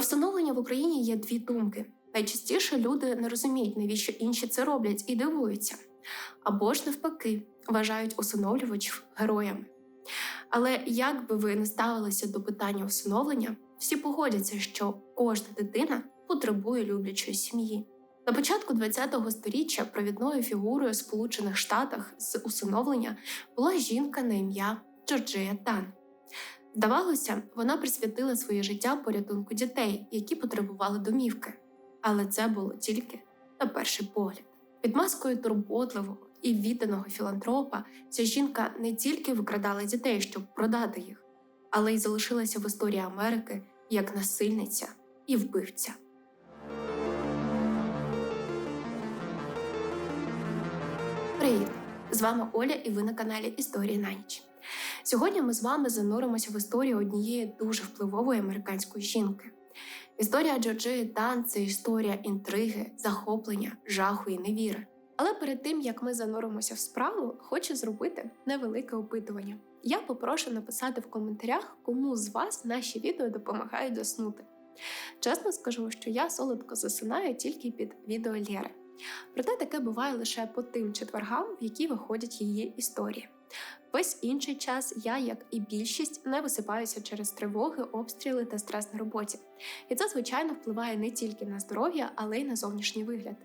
Про встановлення в Україні є дві думки. Найчастіше люди не розуміють, навіщо інші це роблять, і дивуються, або ж навпаки, вважають усиновлювачів героями. Але як би ви не ставилися до питання усиновлення, всі погодяться, що кожна дитина потребує люблячої сім'ї. На початку ХХ століття провідною фігурою в Сполучених Штатах з усиновлення була жінка на ім'я Джорджія Тан. Здавалося, вона присвятила своє життя порятунку дітей, які потребували домівки. Але це було тільки на перший погляд. Під маскою турботливого і відданого філантропа ця жінка не тільки викрадала дітей, щоб продати їх, але й залишилася в історії Америки як насильниця і вбивця. Привіт! З вами Оля, і ви на каналі Історії на ніч. Сьогодні ми з вами зануримося в історію однієї дуже впливової американської жінки. Історія Джорджії Дан це історія інтриги, захоплення, жаху і невіри. Але перед тим як ми зануримося в справу, хочу зробити невелике опитування. Я попрошу написати в коментарях, кому з вас наші відео допомагають заснути. Чесно скажу, що я солодко засинаю тільки під відео Лєри. Проте таке буває лише по тим четвергам, в які виходять її історії. Весь інший час я, як і більшість, не висипаюся через тривоги, обстріли та стрес на роботі. І це, звичайно, впливає не тільки на здоров'я, але й на зовнішній вигляд.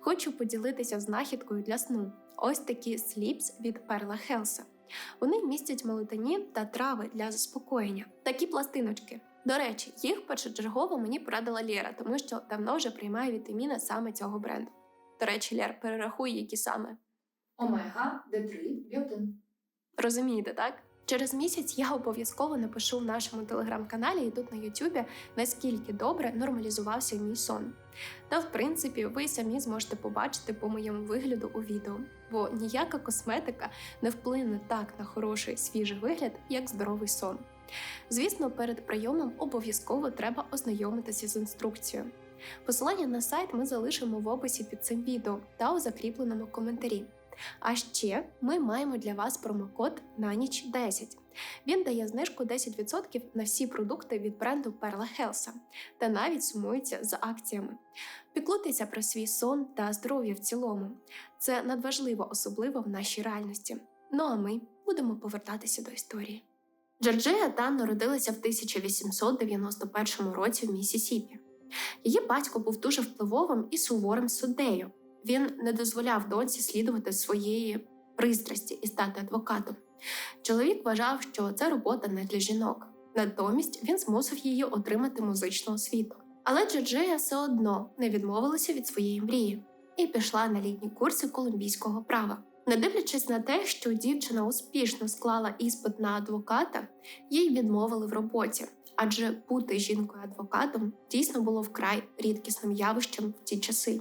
Хочу поділитися знахідкою для сну. Ось такі сліпс від Перла Хелса. Вони містять мелатонін та трави для заспокоєння. Такі пластиночки. До речі, їх першочергово мені порадила Лєра, тому що давно вже приймає вітаміни саме цього бренду. До речі, Лєр, перерахуй, які саме. Омега, Д3, біотин. Розумієте, так? Через місяць я обов'язково напишу в нашому телеграм-каналі і тут на Ютубі, наскільки добре нормалізувався мій сон. Та в принципі, ви самі зможете побачити по моєму вигляду у відео, бо ніяка косметика не вплине так на хороший свіжий вигляд, як здоровий сон. Звісно, перед прийомом обов'язково треба ознайомитися з інструкцією. Посилання на сайт ми залишимо в описі під цим відео та у закріпленому коментарі. А ще ми маємо для вас промокод на ніч 10. Він дає знижку 10% на всі продукти від бренду Perla Health та навіть сумується за акціями. Піклуйтеся про свій сон та здоров'я в цілому. Це надважливо, особливо в нашій реальності. Ну а ми будемо повертатися до історії. Джорджія Тан народилася в 1891 році в Місісіпі. Її батько був дуже впливовим і суворим суддею. Він не дозволяв доньці слідувати своєї пристрасті і стати адвокатом. Чоловік вважав, що це робота не для жінок. Натомість він змусив її отримати музичну освіту. Але Джорджія все одно не відмовилася від своєї мрії і пішла на літні курси колумбійського права. Не дивлячись на те, що дівчина успішно склала іспит на адвоката, їй відмовили в роботі, адже бути жінкою-адвокатом дійсно було вкрай рідкісним явищем в ті часи.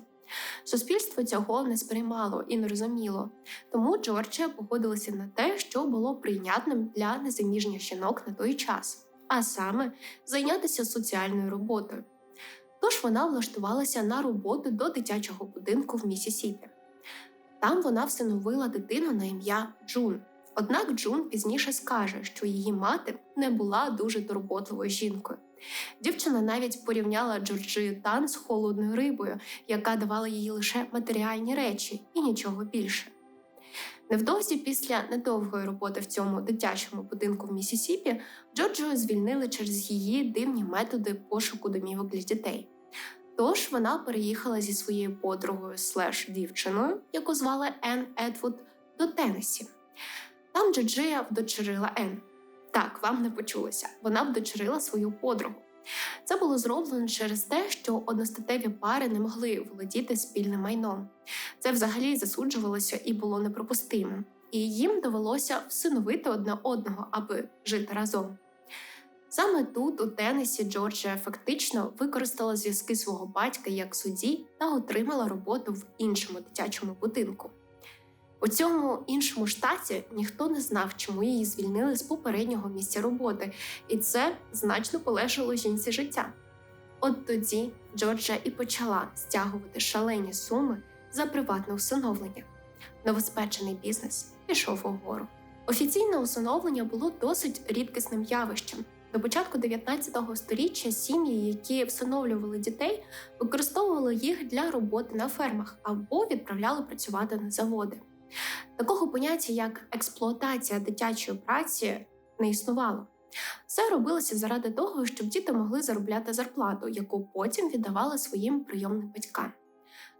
Суспільство цього не сприймало і не розуміло, тому Джорджія погодилася на те, що було прийнятним для незаміжніх жінок на той час, а саме зайнятися соціальною роботою. Тож вона влаштувалася на роботу до дитячого будинку в Місісіпі. Там вона всиновила дитину на ім'я Джун. Однак Джун пізніше скаже, що її мати не була дуже турботливою жінкою. Дівчина навіть порівняла Джорджію Тан з холодною рибою, яка давала їй лише матеріальні речі і нічого більше. Невдовзі після недовгої роботи в цьому дитячому будинку в Місісіпі Джорджію звільнили через її дивні методи пошуку домівок для дітей. Тож вона переїхала зі своєю подругою слеш дівчиною, яку звали Енн Едвуд, до Теннесі. Там Джорджія вдочерила Енн. Так, вам не почулося, вона вдочерила свою подругу. Це було зроблено через те, що одностатеві пари не могли володіти спільним майном. Це взагалі засуджувалося і було неприпустимим, і їм довелося всиновити одне одного, аби жити разом. Саме тут, у Теннесі, Джорджія фактично використала зв'язки свого батька як судді та отримала роботу в іншому дитячому будинку. У цьому іншому штаті ніхто не знав, чому її звільнили з попереднього місця роботи, і це значно полегшило жінці життя. От тоді Джорджа і почала стягувати шалені суми за приватне усиновлення. Новоспечений бізнес пішов угору. Офіційне усиновлення було досить рідкісним явищем. До початку 19 століття сім'ї, які всиновлювали дітей, використовували їх для роботи на фермах або відправляли працювати на заводи. Такого поняття, як експлуатація дитячої праці, не існувало. Все робилося заради того, щоб діти могли заробляти зарплату, яку потім віддавали своїм прийомним батькам.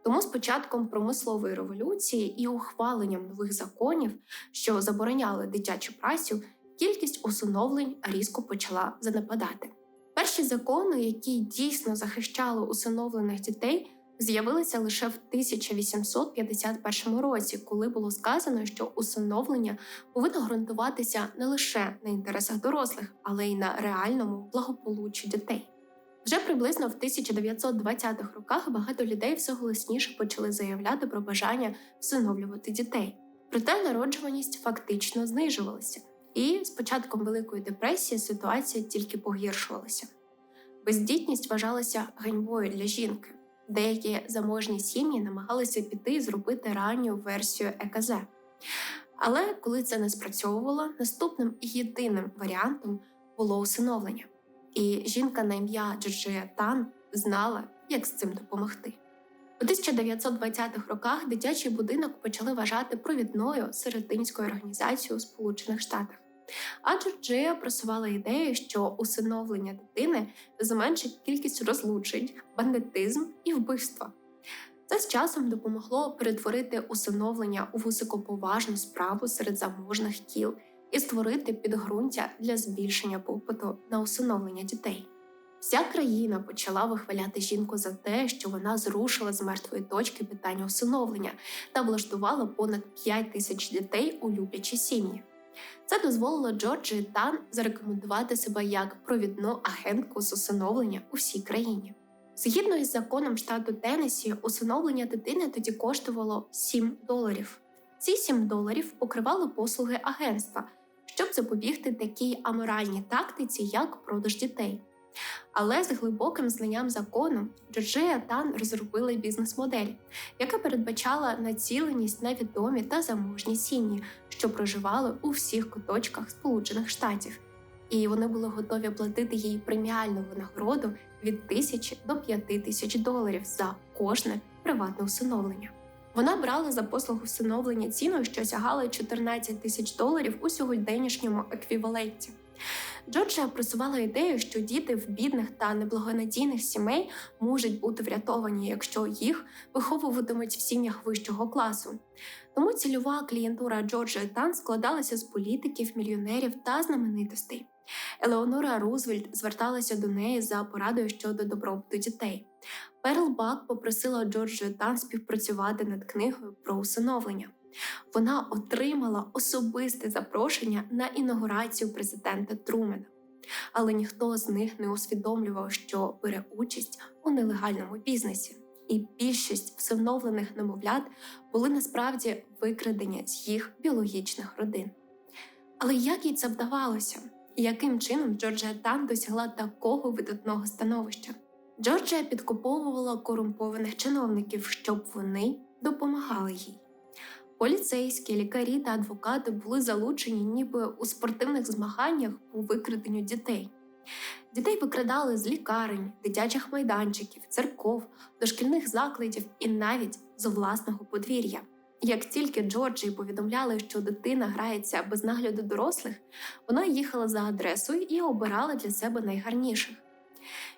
Тому з початком промислової революції і ухваленням нових законів, що забороняли дитячу працю, кількість усиновлень різко почала занепадати. Перші закони, які дійсно захищали усиновлених дітей, з'явилися лише в 1851 році, коли було сказано, що усиновлення повинно ґрунтуватися не лише на інтересах дорослих, але й на реальному благополуччі дітей. Вже приблизно в 1920-х роках багато людей все голосніше почали заявляти про бажання всиновлювати дітей. Проте народжуваність фактично знижувалася, і з початком Великої депресії ситуація тільки погіршувалася. Бездітність вважалася ганьбою для жінки. Деякі заможні сім'ї намагалися піти і зробити ранню версію ЕКЗ. Але коли це не спрацьовувало, наступним і єдиним варіантом було усиновлення. І жінка на ім'я Джорджія Тан знала, як з цим допомогти. У 1920-х роках дитячий будинок почали вважати провідною серединською організацією у Сполучених Штатах. А Джорджія просувала ідею, що усиновлення дитини зменшить кількість розлучень, бандитизм і вбивства. Це з часом допомогло перетворити усиновлення у високоповажну справу серед заможних кіл і створити підґрунтя для збільшення попиту на усиновлення дітей. Вся країна почала вихваляти жінку за те, що вона зрушила з мертвої точки питання усиновлення та влаштувала понад 5 тисяч дітей у люблячі сім'ї. Це дозволило Джорджі Тан зарекомендувати себе як провідну агентку з усиновлення у всій країні. Згідно із законом штату Теннессі, усиновлення дитини тоді коштувало 7 доларів. Ці 7 доларів покривали послуги агентства, щоб запобігти такій аморальній тактиці, як продаж дітей. Але з глибоким знанням закону Джорджія Тан розробила бізнес-модель, яка передбачала націленість на відомі та заможні сім'ї, що проживали у всіх куточках Сполучених Штатів, і вони були готові платити їй преміальну винагороду від тисячі до п'яти тисяч доларів за кожне приватне усиновлення. Вона брала за послугу всиновлення ціну, що сягала 14 тисяч доларів у сьогоднішньому еквіваленті. Джорджія просувала ідею, що діти в бідних та неблагонадійних сімей можуть бути врятовані, якщо їх виховуватимуть в сім'ях вищого класу. Тому цільова клієнтура Джорджії Тан складалася з політиків, мільйонерів та знаменитостей. Елеонора Рузвельт зверталася до неї за порадою щодо добробуту дітей. Перл Бак попросила Джорджію Тан співпрацювати над книгою про усиновлення. Вона отримала особисте запрошення на інаугурацію президента Трумена, але ніхто з них не усвідомлював, що бере участь у нелегальному бізнесі, і більшість всиновлених немовлят були насправді викрадені з їх біологічних родин. Але як їй це вдавалося? Яким чином Джорджія Тан досягла такого видатного становища? Джорджія підкуповувала корумпованих чиновників, щоб вони допомагали їй. Поліцейські, лікарі та адвокати були залучені ніби у спортивних змаганнях по викраденню дітей. Дітей викрадали з лікарень, дитячих майданчиків, церков, дошкільних закладів і навіть з власного подвір'я. Як тільки Джорджії повідомляли, що дитина грається без нагляду дорослих, вона їхала за адресою і обирала для себе найгарніших.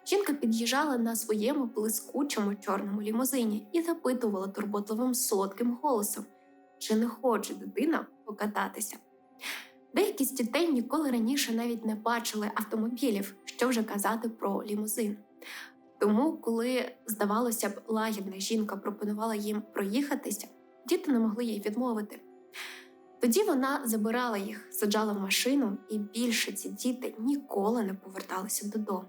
Жінка під'їжджала на своєму блискучому чорному лімузині і запитувала турботливим солодким голосом, чи не хоче дитина покататися. Деякі з дітей ніколи раніше навіть не бачили автомобілів, що вже казати про лімузин. Тому, коли, здавалося б, лагідна жінка пропонувала їм проїхатися, діти не могли їй відмовити. Тоді вона забирала їх, саджала в машину, і більше ці діти ніколи не поверталися додому.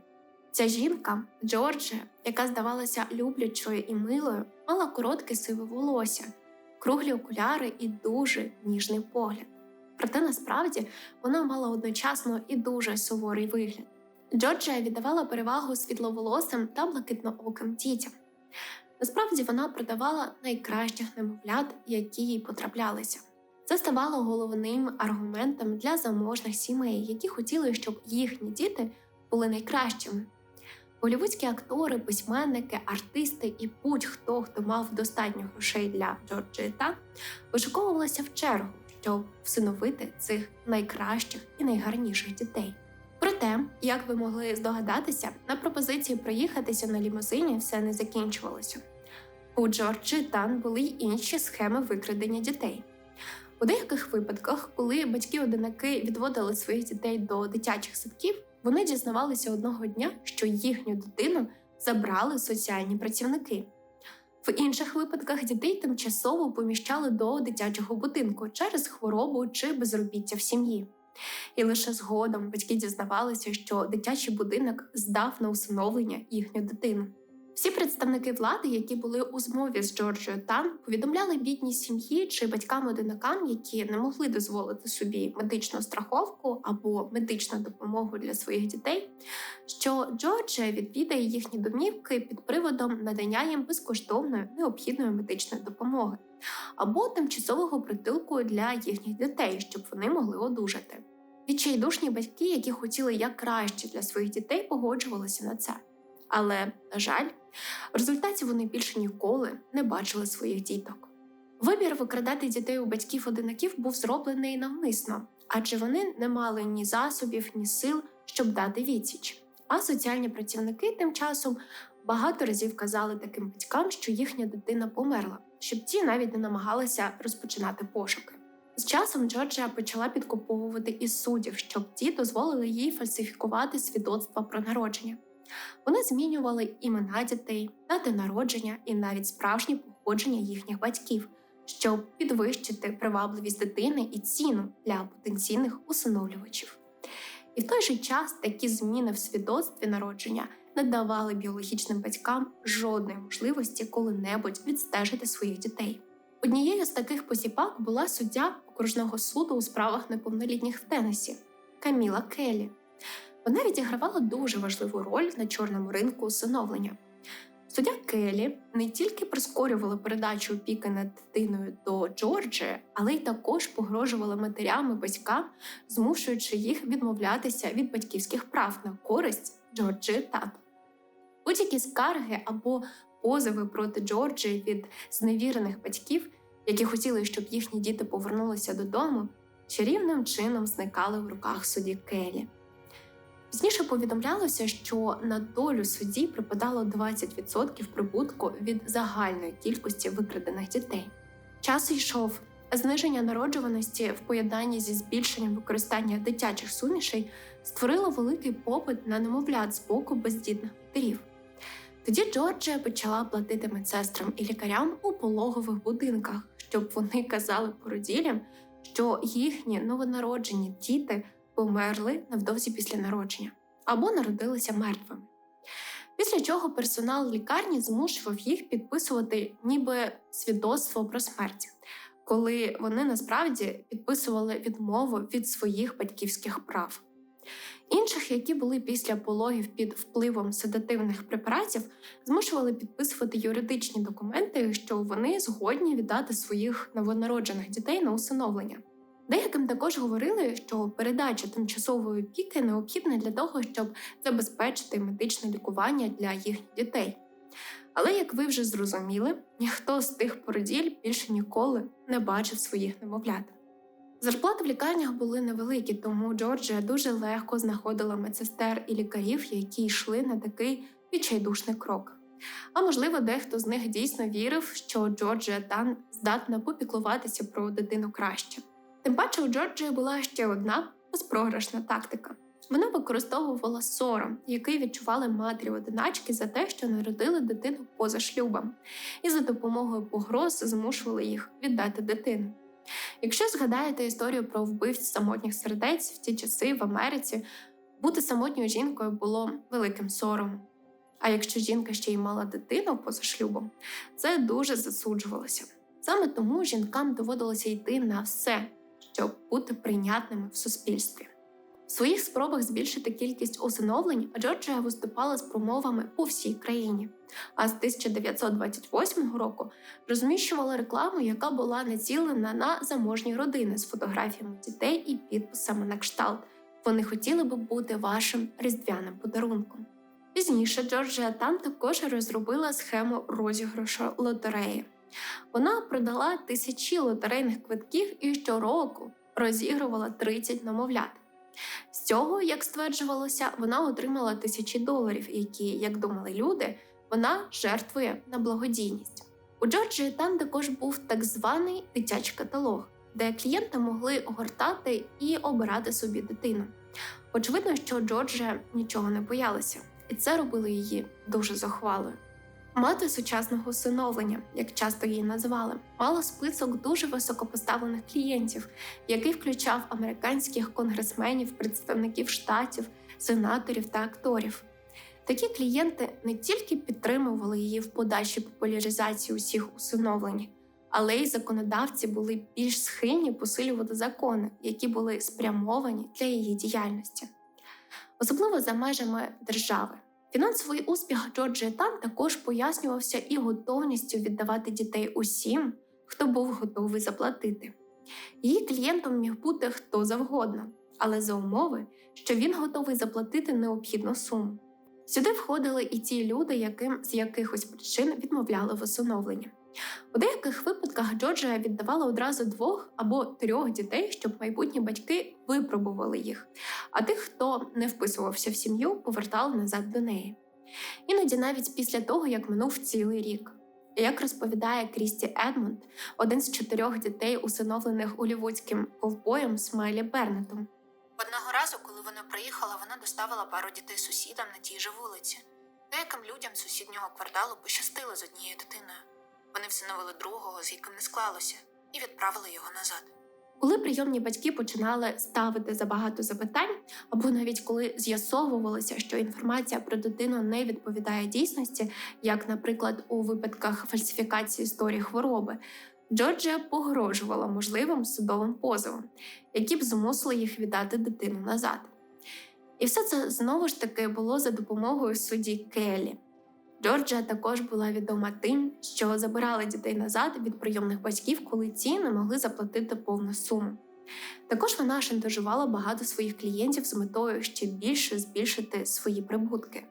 Ця жінка, Джорджія, яка здавалася люблячою і милою, мала коротке сиве волосся, круглі окуляри і дуже ніжний погляд. Проте насправді вона мала одночасно і дуже суворий вигляд. Джорджія віддавала перевагу світловолосим та блакитнооким дітям. Насправді вона продавала найкращих немовлят, які їй потраплялися. Це ставало головним аргументом для заможних сімей, які хотіли, щоб їхні діти були найкращими. Голівудські актори, письменники, артисти і будь-хто, хто мав достатньо грошей для Джорджії Тан, вишуковувалися в чергу, щоб всиновити цих найкращих і найгарніших дітей. Проте, як ви могли здогадатися, на пропозиції проїхатися на лімузині все не закінчувалося. У Джорджі Тан були й інші схеми викрадення дітей. У деяких випадках, коли батьки-одинаки відводили своїх дітей до дитячих садків, вони дізнавалися одного дня, що їхню дитину забрали соціальні працівники. В інших випадках дітей тимчасово поміщали до дитячого будинку через хворобу чи безробіття в сім'ї. І лише згодом батьки дізнавалися, що дитячий будинок здав на усиновлення їхню дитину. Всі представники влади, які були у змові з Джорджією Тан, повідомляли бідній сім'ї чи батькам-одинакам, які не могли дозволити собі медичну страховку або медичну допомогу для своїх дітей, що Джорджія відвідає їхні домівки під приводом надання їм безкоштовної необхідної медичної допомоги або тимчасового притулку для їхніх дітей, щоб вони могли одужати. Відчайдушні батьки, які хотіли як краще для своїх дітей, погоджувалися на це. Але, на жаль, в результаті вони більше ніколи не бачили своїх діток. Вибір викрадати дітей у батьків-одинаків був зроблений навмисно, адже вони не мали ні засобів, ні сил, щоб дати відсіч. А соціальні працівники тим часом багато разів казали таким батькам, що їхня дитина померла, щоб ті навіть не намагалися розпочинати пошуки. З часом Джорджія почала підкуповувати із суддів, щоб ті дозволили їй фальсифікувати свідоцтва про народження. Вони змінювали імена дітей, дати народження і навіть справжнє походження їхніх батьків, щоб підвищити привабливість дитини і ціну для потенційних усиновлювачів. І в той же час такі зміни в свідоцтві народження не давали біологічним батькам жодної можливості коли-небудь відстежити своїх дітей. Однією з таких посіпак була суддя окружного суду у справах неповнолітніх в Теннесі Каміла Келлі. Вона відігравала дуже важливу роль на чорному ринку усиновлення. Суддя Келлі не тільки прискорювала передачу опіки над дитиною до Джорджії, але й також погрожувала матерям і батькам, змушуючи їх відмовлятися від батьківських прав на користь Джорджії тато. Будь-які скарги або позови проти Джорджії від зневірених батьків, які хотіли, щоб їхні діти повернулися додому, чарівним чином зникали в руках судді Келлі. Пізніше повідомлялося, що на долю судді припадало 20% прибутку від загальної кількості викрадених дітей. Час йшов. Зниження народжуваності в поєднанні зі збільшенням використання дитячих сумішей створило великий попит на немовлят з боку бездітних матерів. Тоді Джорджія почала платити медсестрам і лікарям у пологових будинках, щоб вони казали породілям, що їхні новонароджені діти померли невдовзі після народження або народилися мертвими. Після чого персонал лікарні змушував їх підписувати ніби свідоцтво про смерть, коли вони насправді підписували відмову від своїх батьківських прав. Інших, які були після пологів під впливом седативних препаратів, змушували підписувати юридичні документи, що вони згодні віддати своїх новонароджених дітей на усиновлення. Деяким також говорили, що передача тимчасової опіки необхідна для того, щоб забезпечити медичне лікування для їхніх дітей. Але, як ви вже зрозуміли, ніхто з тих породіль більше ніколи не бачив своїх немовлят. Зарплати в лікарнях були невеликі, тому Джорджія дуже легко знаходила медсестер і лікарів, які йшли на такий відчайдушний крок. А можливо, дехто з них дійсно вірив, що Джорджія Тан здатна попіклуватися про дитину краще. Тим паче у Джорджії була ще одна безпрограшна тактика. Вона використовувала сором, який відчували матері одиначки за те, що народили дитину поза шлюбом, і за допомогою погроз змушували їх віддати дитину. Якщо згадаєте історію про вбивць самотніх сердець в ті часи в Америці, бути самотньою жінкою було великим соромом. А якщо жінка ще й мала дитину поза шлюбом, це дуже засуджувалося. Саме тому жінкам доводилося йти на все, щоб бути прийнятними в суспільстві. В своїх спробах збільшити кількість усиновлень Джорджія виступала з промовами по всій країні. А з 1928 року розміщувала рекламу, яка була націлена на заможні родини з фотографіями дітей і підписами на кшталт. Вони хотіли би бути вашим різдвяним подарунком. Пізніше Джорджія Тан також розробила схему розіграшу лотереї. Вона продала тисячі лотерейних квитків і щороку розігрувала 30 намовлят. З цього, як стверджувалося, вона отримала тисячі доларів, які, як думали люди, вона жертвує на благодійність. У Джорджії там також був так званий дитячий каталог, де клієнти могли огортати і обирати собі дитину. Очевидно, що Джорджія нічого не боялася, і це робило її дуже захвалою. Мати сучасного усиновлення, як часто її називали, мала список дуже високопоставлених клієнтів, який включав американських конгресменів, представників штатів, сенаторів та акторів. Такі клієнти не тільки підтримували її в подальшій популяризації усіх усиновлень, але й законодавці були більш схильні посилювати закони, які були спрямовані для її діяльності, особливо за межами держави. Фінансовий успіх Джорджії Тан також пояснювався і готовністю віддавати дітей усім, хто був готовий заплатити. Її клієнтом міг бути хто завгодно, але за умови, що він готовий заплатити необхідну суму. Сюди входили і ті люди, яким з якихось причин відмовляли в усиновленні. У деяких випадках Джорджія віддавала одразу двох або трьох дітей, щоб майбутні батьки випробували їх, а тих, хто не вписувався в сім'ю, повертали назад до неї. Іноді навіть після того, як минув цілий рік. Як розповідає Крісті Едмонд, один з чотирьох дітей, усиновлених олівудським ковбоєм Смайлі Бернетом. Одного разу, коли вона приїхала, вона доставила пару дітей сусідам на тій же вулиці. Деяким людям сусіднього кварталу пощастило з однією дитиною. Вони всиновили другого, з яким не склалося, і відправили його назад. Коли прийомні батьки починали ставити забагато запитань, або навіть коли з'ясовувалося, що інформація про дитину не відповідає дійсності, як, наприклад, у випадках фальсифікації історії хвороби, Джорджія погрожувала можливим судовим позовом, які б змусили їх віддати дитину назад. І все це знову ж таки було за допомогою судді Келлі. Джорджія також була відома тим, що забирала дітей назад від прийомних батьків, коли ті не могли заплатити повну суму. Також вона шантажувала багато своїх клієнтів з метою ще більше збільшити свої прибутки.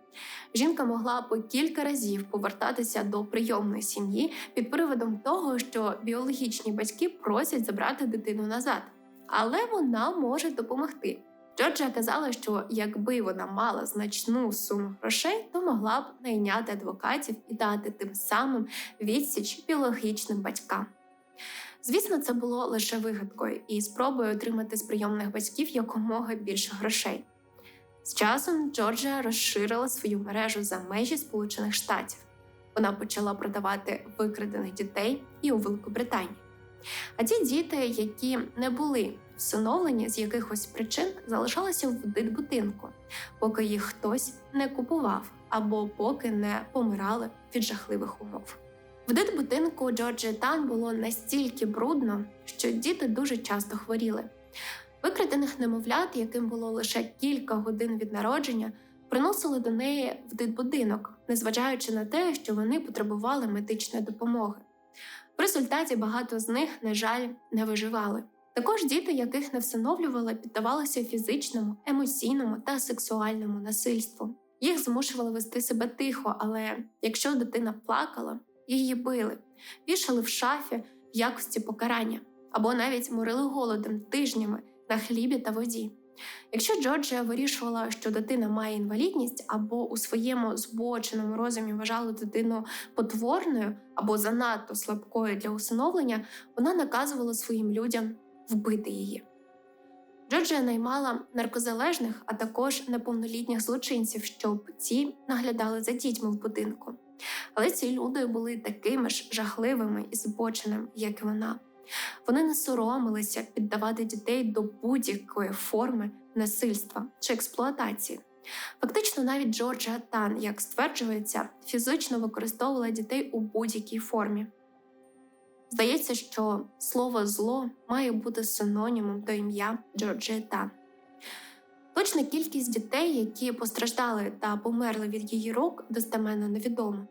Жінка могла по кілька разів повертатися до прийомної сім'ї під приводом того, що біологічні батьки просять забрати дитину назад, але вона може допомогти. Джорджія казала, що якби вона мала значну суму грошей, то могла б найняти адвокатів і дати тим самим відсіч біологічним батькам. Звісно, це було лише вигадкою і спробою отримати з прийомних батьків якомога більше грошей. З часом Джорджія розширила свою мережу за межі Сполучених Штатів. Вона почала продавати викрадених дітей і у Великобританії. А ті діти, які не були всиновлені з якихось причин, залишалися в дитбудинку, поки їх хтось не купував або поки не помирали від жахливих умов. В дитбудинку Джорджі Тан було настільки брудно, що діти дуже часто хворіли. Викрадених немовлят, яким було лише кілька годин від народження, приносили до неї в дитбудинок, незважаючи на те, що вони потребували медичної допомоги. В результаті багато з них, на жаль, не виживали. Також діти, яких не всиновлювали, піддавалися фізичному, емоційному та сексуальному насильству. Їх змушували вести себе тихо, але якщо дитина плакала, її били, вішали в шафі в якості покарання або навіть морили голодом тижнями на хлібі та воді. Якщо Джорджія вирішувала, що дитина має інвалідність, або у своєму збоченому розумі вважала дитину потворною або занадто слабкою для усиновлення, вона наказувала своїм людям вбити її. Джорджія наймала наркозалежних, а також неповнолітніх злочинців, щоб ці наглядали за дітьми в будинку. Але ці люди були такими ж жахливими і збоченими, як і вона. Вони не соромилися піддавати дітей до будь-якої форми насильства чи експлуатації. Фактично, навіть Джорджія Тан, як стверджується, фізично використовувала дітей у будь-якій формі. Здається, що слово зло має бути синонімом до ім'я Джорджії Тан. Точна кількість дітей, які постраждали та померли від її рук, достеменно невідомо.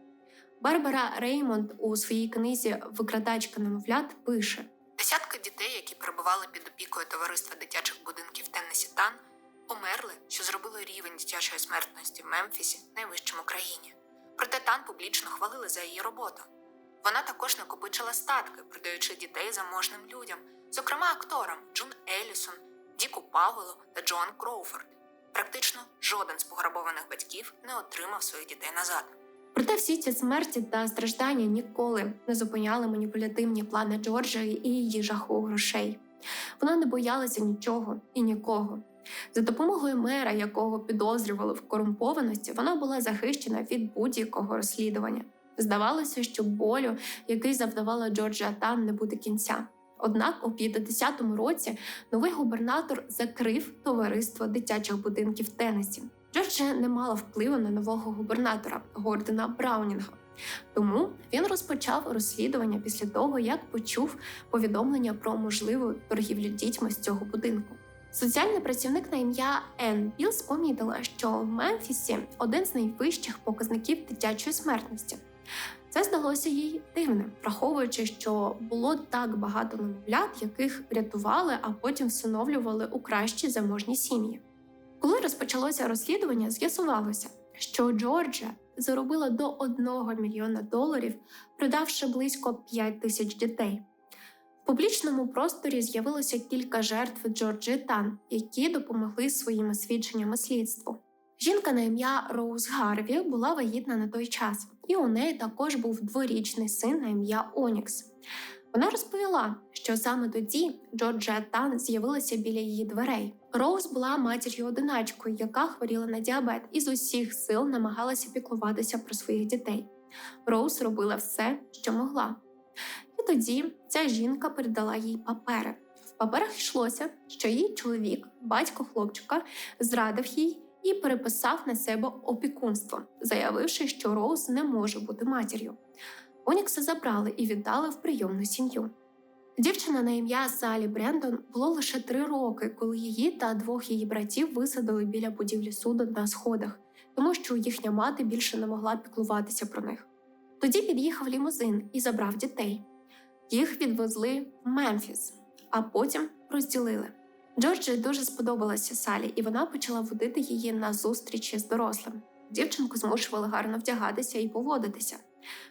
Барбара Реймонд у своїй книзі Викрадачка немовлят пише: Десятки дітей, які перебували під опікою товариства дитячих будинків Теннесі Тан, померли, що зробило рівень дитячої смертності в Мемфісі найвищим у країні. Проте Тан публічно хвалили за її роботу. Вона також накопичила статки, продаючи дітей заможним людям, зокрема акторам Джун Елісон, Діку Павелу та Джоан Кроуфорд. Практично жоден з пограбованих батьків не отримав своїх дітей назад. Проте всі ці смерті та страждання ніколи не зупиняли маніпулятивні плани Джорджії і її жаху грошей. Вона не боялася нічого і нікого. За допомогою мера, якого підозрювали в корумпованості, вона була захищена від будь-якого розслідування. Здавалося, що болю, який завдавала Джорджія Тан, не буде кінця. Однак у 50-му році новий губернатор закрив товариство дитячих будинків Теннесі. Джорджія не мала впливу на нового губернатора Гордона Браунінга. Тому він розпочав розслідування після того, як почув повідомлення про можливу торгівлю дітьми з цього будинку. Соціальний працівник на ім'я Енн Білс помітила, що в Мемфісі один з найвищих показників дитячої смертності. Це здалося їй дивним, враховуючи, що було так багато немовлят, яких врятували, а потім всиновлювали у кращі заможні сім'ї. Коли розпочалося розслідування, з'ясувалося, що Джорджія заробила до 1 мільйона доларів, продавши близько 5 тисяч дітей. В публічному просторі з'явилося кілька жертв Джорджі Тан, які допомогли своїми свідченнями слідству. Жінка на ім'я Роуз Гарві була вагітна на той час, і у неї також був дворічний син на ім'я Онікс. Вона розповіла, що саме тоді Джорджія Тан з'явилася біля її дверей. Роуз була матір'ю одиначкою, яка хворіла на діабет і з усіх сил намагалася піклуватися про своїх дітей. Роуз робила все, що могла. І тоді ця жінка передала їй папери. В паперах йшлося, що її чоловік, батько хлопчика, зрадив їй і переписав на себе опікунство, заявивши, що Роуз не може бути матір'ю. Онікса забрали і віддали в прийомну сім'ю. Дівчина на ім'я Салі Брендон було лише три роки, коли її та двох її братів висадили біля будівлі суду на сходах, тому що їхня мати більше не могла піклуватися про них. Тоді під'їхав лімузин і забрав дітей. Їх відвезли в Мемфіс, а потім розділили. Джорджі дуже сподобалася Салі, і вона почала водити її на зустрічі з дорослим. Дівчинку змушували гарно вдягатися і поводитися.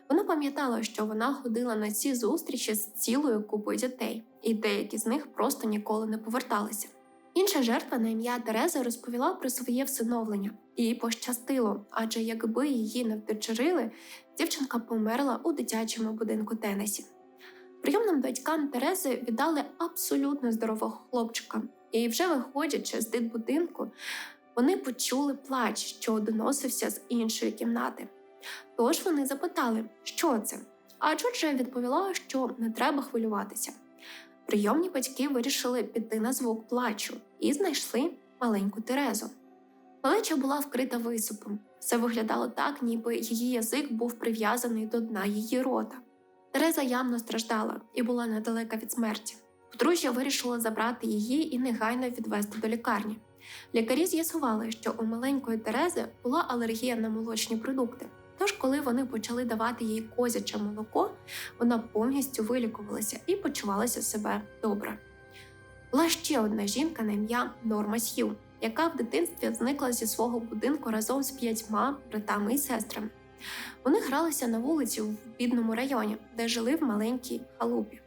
Вона пам'ятала, що вона ходила на ці зустрічі з цілою купою дітей, і деякі з них просто ніколи не поверталися. Інша жертва на ім'я Тереза розповіла про своє всиновлення, їй пощастило, адже якби її не вдочерили, дівчинка померла у дитячому будинку Тенесі. Прийомним батькам Терези віддали абсолютно здорового хлопчика, і вже виходячи з дитбудинку, вони почули плач, що доносився з іншої кімнати. Тож вони запитали, що це. А Джорджія відповіла, що не треба хвилюватися. Прийомні батьки вирішили піти на звук плачу і знайшли маленьку Терезу. Малеча була вкрита висипом. Все виглядало так, ніби її язик був прив'язаний до дна її рота. Тереза явно страждала і була недалека від смерті. Подружжя вирішило забрати її і негайно відвезти до лікарні. Лікарі з'ясували, що у маленької Терези була алергія на молочні продукти. Тож, коли вони почали давати їй козяче молоко, вона повністю вилікувалася і почувалася себе добре. Була ще одна жінка на ім'я Норма Сью, яка в дитинстві зникла зі свого будинку разом з п'ятьма братами і сестрами. Вони гралися на вулиці в бідному районі, де жили в маленькій халупі.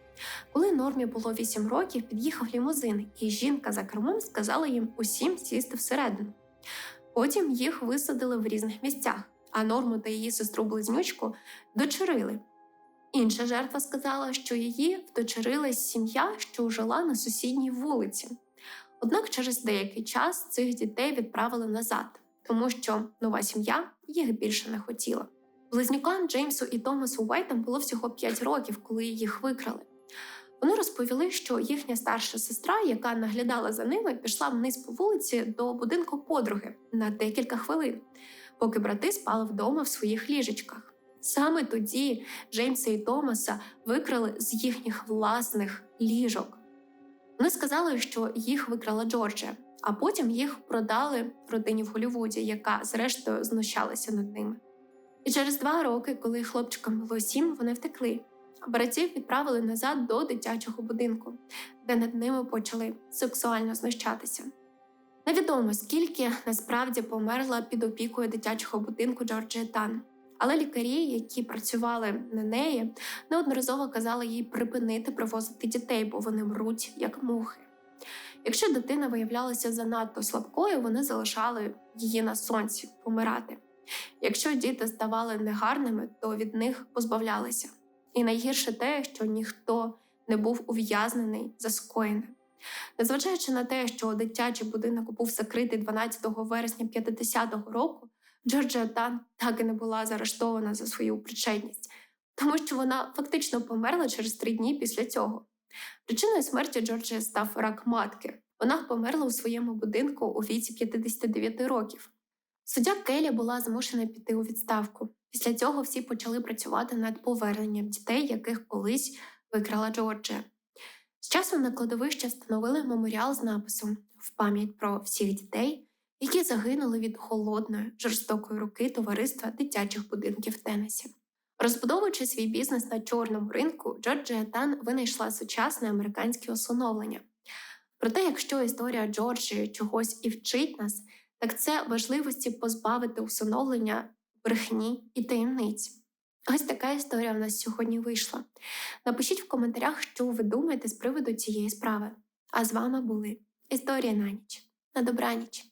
Коли нормі було 8 років, під'їхав лімузин, і жінка за кермом сказала їм усім сісти всередину. Потім їх висадили в різних місцях, а норму та її сестру близнючку дочерили. Інша жертва сказала, що її вдочерила сім'я, що жила на сусідній вулиці. Однак через деякий час цих дітей відправили назад, тому що нова сім'я їх більше не хотіла. Близнюкам Джеймсу і Томасу Уайтам було всього 5 років, коли їх викрали. Вони розповіли, що їхня старша сестра, яка наглядала за ними, пішла вниз по вулиці до будинку подруги на декілька хвилин, поки брати спали вдома в своїх ліжечках. Саме тоді Джеймса і Томаса викрали з їхніх власних ліжок. Вони сказали, що їх викрала Джорджія, а потім їх продали родині в Голлівуді, яка зрештою знущалася над ними. І через два роки, коли хлопчикам було сім, вони втекли. А Братів відправили назад до дитячого будинку, де над ними почали сексуально знущатися. Невідомо скільки насправді померла під опікою дитячого будинку Джорджія Тан. Але лікарі, які працювали на неї, неодноразово казали їй припинити привозити дітей, бо вони мруть як мухи. Якщо дитина виявлялася занадто слабкою, вони залишали її на сонці помирати. Якщо діти ставали негарними, то від них позбавлялися. І найгірше те, що ніхто не був ув'язнений за скоєне. Незважаючи на те, що дитячий будинок був закритий 12 вересня 50-го року, Джорджія Тан так і не була заарештована за свою причетність, тому що вона фактично померла через три дні після цього. Причиною смерті Джорджії став рак матки. Вона померла у своєму будинку у віці 59 років. Суддя Келі була змушена піти у відставку. Після цього всі почали працювати над поверненням дітей, яких колись викрала Джорджія. З часом на кладовище встановили меморіал з написом в пам'ять про всіх дітей, які загинули від холодної, жорстокої руки товариства дитячих будинків Теннесі. Розбудовуючи свій бізнес на чорному ринку, Джорджія Тан винайшла сучасне американське усиновлення. Проте, якщо історія Джорджії чогось і вчить нас, так це важливості позбавити усиновлення брехні і таємниць. Ось така історія в нас сьогодні вийшла. Напишіть в коментарях, що ви думаєте з приводу цієї справи. А з вами були Історія на ніч. На добраніч!